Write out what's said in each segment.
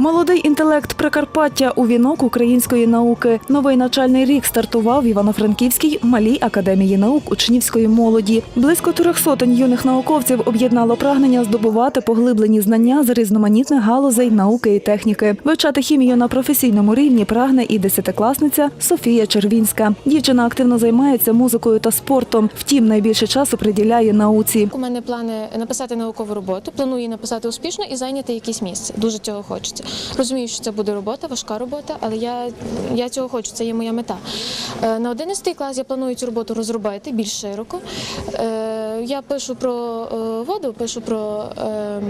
Молодий інтелект Прикарпаття у вінок української науки. Новий навчальний рік стартував в Івано-Франківській малій академії наук учнівської молоді. Близько трьох сотень юних науковців об'єднало прагнення здобувати поглиблені знання з різноманітних галузей науки і техніки. Вивчати хімію на професійному рівні прагне і десятикласниця Софія Червінська. Дівчина активно займається музикою та спортом. Втім, найбільше часу приділяє науці. У мене плани написати наукову роботу. Планую написати успішно і зайняти якесь місце. Дуже цього хочеться. Розумію, що це буде робота, важка робота, але я, я цього хочу. Це є моя мета. Е, На 11 клас я планую цю роботу розробити більш широко. Я пишу про е, воду, пишу про ем,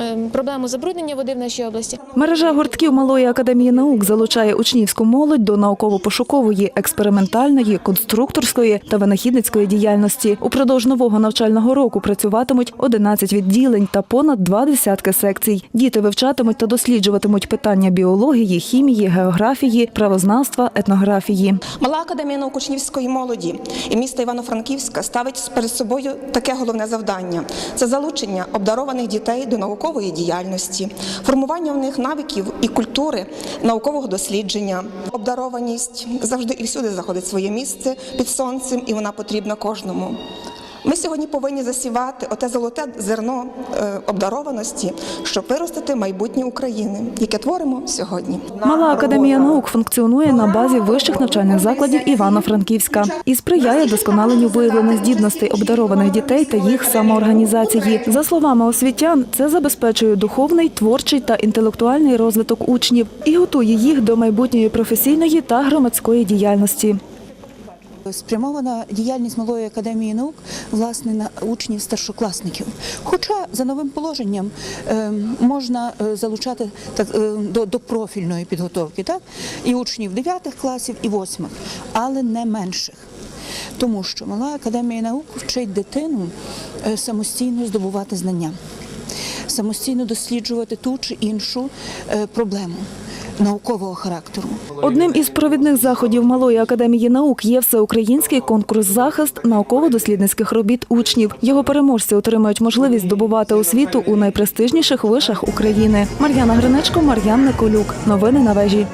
ем, проблему забруднення води в нашій області. Мережа гуртків Малої академії наук залучає учнівську молодь до науково-пошукової, експериментальної, конструкторської та винахідницької діяльності. Упродовж нового навчального року працюватимуть 11 відділень та понад два десятки секцій. Діти вивчатимуть та досліджуватимуть питання біології, хімії, географії, правознавства, етнографії. Мала академія наук учнівської молоді і міста Івано-Франківська ставить перед собою таке головне завдання: це залучення обдарованих дітей до наукової діяльності, формування в них навиків і культури наукового дослідження. Обдарованість завжди і всюди знаходить своє місце під сонцем, і вона потрібна кожному. Ми сьогодні повинні засівати оте золоте зерно е, обдарованості, щоб виростити майбутнє України, яке творимо сьогодні. Мала академія наук функціонує на базі вищих навчальних закладів Івано-Франківська і сприяє досконаленню виявлених здібностей обдарованих дітей та їх самоорганізації. За словами освітян, це забезпечує духовний, творчий та інтелектуальний розвиток учнів і готує їх до майбутньої професійної та громадської діяльності. Спрямована діяльність Малої академії наук власне на учнів старшокласників. Хоча за новим положенням е, можна е, залучати так, е, до, до профільної підготовки, так і учнів 9 класів, і 8, але не менших. Тому що Мала академія наук вчить дитину е, самостійно здобувати знання, самостійно досліджувати ту чи іншу проблему наукового характеру. Одним із провідних заходів Малої академії наук є всеукраїнський конкурс захист науково-дослідницьких робіт учнів. Його переможці отримають можливість здобувати освіту у найпрестижніших вишах України. Мар'яна Гринечко, Мар'ян Николюк. Новини на вежі.